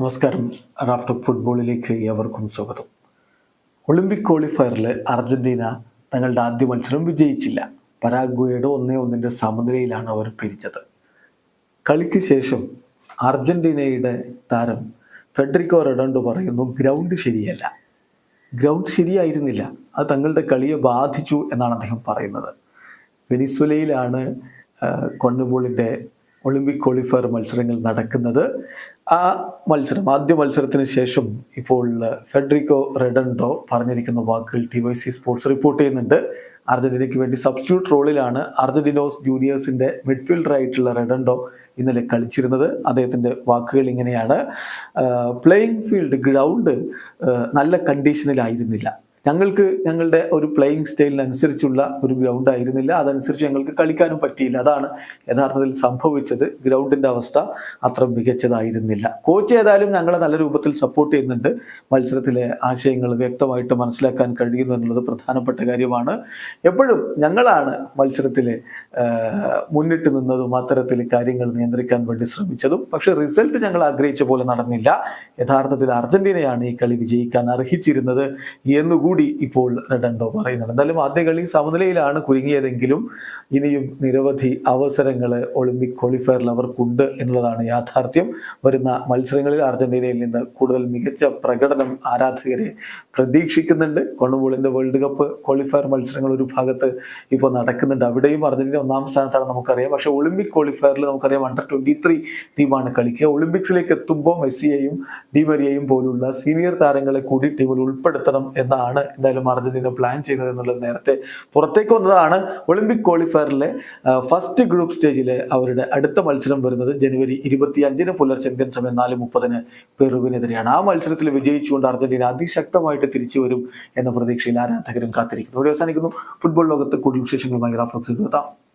നമസ്കാരം. റാഫ്റ്റർ ഫുട്ബോളിലേക്ക് ഏവർക്കും സ്വാഗതം. ഒളിമ്പിക് ക്വാളിഫയറിൽ അർജന്റീന തങ്ങളുടെ ആദ്യ മത്സരം വിജയിച്ചില്ല. പരാഗ്വയുടെ ഒന്നേ ഒന്നിന്റെ സമനിലയിലാണ് അവർ പിരിച്ചത് കളിക്ക് ശേഷം അർജന്റീനയുടെ താരം ഫെഡറിക്കോ റെഡോണ്ടോ പറയുന്നു ഗ്രൗണ്ട് ശരിയല്ല. ഗ്രൗണ്ട് ശരിയായിരുന്നില്ല. അത് തങ്ങളുടെ കളിയെ ബാധിച്ചു എന്നാണ് അദ്ദേഹം പറയുന്നത്. വെനിസ്വലയിലാണ് കൊണ്ണുപോളിന്റെ ഒളിമ്പിക് ക്വാളിഫയർ മത്സരങ്ങൾ നടക്കുന്നത്. ആ മത്സരം ആദ്യ മത്സരത്തിന് ശേഷം ഇപ്പോൾ ഫെഡറിക്കോ റെഡൻഡോ പറഞ്ഞിരിക്കുന്ന വാക്കുകൾ T Y C sports report ചെയ്യുന്നുണ്ട്. അർജന്റീനയ്ക്ക് വേണ്ടി സബ്സ്റ്റിറ്റ്യൂട്ട് റോളിലാണ് അർജന്റീനോസ് ജൂനിയേഴ്സിന്റെ മിഡ്ഫീൽഡർ ആയിട്ടുള്ള റെഡൻഡോ ഇന്നലെ കളിച്ചിരുന്നത്. അദ്ദേഹത്തിന്റെ വാക്കുകൾ ഇങ്ങനെയാണ്. പ്ലേയിങ് ഫീൽഡ് ഗ്രൗണ്ട് നല്ല കണ്ടീഷനിലായിരുന്നില്ല ഞങ്ങൾക്ക് ഞങ്ങളുടെ ഒരു പ്ലേയിങ് സ്റ്റൈലിനനുസരിച്ചുള്ള ഒരു ഗ്രൗണ്ട് ആയിരുന്നില്ല. അതനുസരിച്ച് ഞങ്ങൾക്ക് കളിക്കാനും പറ്റിയില്ല. അതാണ് യഥാർത്ഥത്തിൽ സംഭവിച്ചത്. ഗ്രൗണ്ടിന്റെ അവസ്ഥ അത്ര മികച്ചതായിരുന്നില്ല. കോച്ച് ഏതായാലും ഞങ്ങളെ നല്ല രൂപത്തിൽ സപ്പോർട്ട് ചെയ്യുന്നുണ്ട്. മത്സരത്തിലെ ആശയങ്ങൾ വ്യക്തമായിട്ട് മനസ്സിലാക്കാൻ കഴിയുന്നു എന്നുള്ളത് പ്രധാനപ്പെട്ട കാര്യമാണ്. എപ്പോഴും ഞങ്ങളാണ് മത്സരത്തിൽ മുന്നിട്ട് നിന്നതും അത്തരത്തിൽ കാര്യങ്ങൾ നിയന്ത്രിക്കാൻ വേണ്ടി ശ്രമിച്ചതും. പക്ഷേ റിസൾട്ട് ഞങ്ങൾ ആഗ്രഹിച്ച പോലെ നടന്നില്ല. യഥാർത്ഥത്തിൽ അർജന്റീനയാണ് ഈ കളി വിജയിക്കാൻ അർഹിച്ചിരുന്നത് എന്നുകൂടി ഇപ്പോൾ റെഡൻഡോ പറയുന്നുണ്ട്. എന്തായാലും ആദ്യ കളി സമനിലയിലാണ് കുരുങ്ങിയതെങ്കിലും ഇനിയും നിരവധി അവസരങ്ങൾ ഒളിമ്പിക് ക്വാളിഫയറിൽ അവർക്കുണ്ട് എന്നുള്ളതാണ് യാഥാർത്ഥ്യം. വരുന്ന മത്സരങ്ങളിൽ അർജന്റീനയിൽ നിന്ന് കൂടുതൽ മികച്ച പ്രകടനം ആരാധകരെ പ്രതീക്ഷിക്കുന്നുണ്ട്. കൊണബോളിന്റെ വേൾഡ് കപ്പ് ക്വാളിഫയർ മത്സരങ്ങൾ ഒരു ഭാഗത്ത് ഇപ്പോൾ നടക്കുന്നുണ്ട്. അവിടെയും അർജന്റീന ഒന്നാം സ്ഥാനത്താണ് നമുക്കറിയാം. പക്ഷേ ഒളിമ്പിക് ക്വാളിഫയറിൽ നമുക്കറിയാം അണ്ടർ ട്വന്റി ത്രീ ടീമാണ് കളിക്കുക. ഒളിമ്പിക്സിലേക്ക് എത്തുമ്പോൾ മെസ്സിയെയും ഡിമരിയെയും പോലുള്ള സീനിയർ താരങ്ങളെ കൂടി ടീമിൽ ഉൾപ്പെടുത്തണം എന്നാണ് എന്തായാലും അർജന്റീന പ്ലാൻ ചെയ്തത് എന്നുള്ളത് നേരത്തെ പുറത്തേക്ക് വന്നതാണ്. ഒളിമ്പിക് ക്വാളിഫയറിലെ ഫസ്റ്റ് ഗ്രൂപ്പ് സ്റ്റേജിലെ അവരുടെ അടുത്ത മത്സരം വരുന്നത് ജനുവരി ഇരുപത്തി അഞ്ചിന് പുലർച്ചെ ഇന്ത്യൻ സമയം നാല് മുപ്പതിന് പെറുവിനെതിരെയാണ്. ആ മത്സരത്തിൽ വിജയിച്ചുകൊണ്ട് അർജന്റീന അതിശക്തമായിട്ട് തിരിച്ചു വരും എന്ന പ്രതീക്ഷയിൽ ആരാധകരും കാത്തിരിക്കുന്നു. ഇവിടെ അവസാനിക്കുന്നു. ഫുട്ബോൾ ലോകത്ത് കൂടുതൽ വിശേഷങ്ങളുമായി റാഫ്ലോക്സിൽ എത്താം.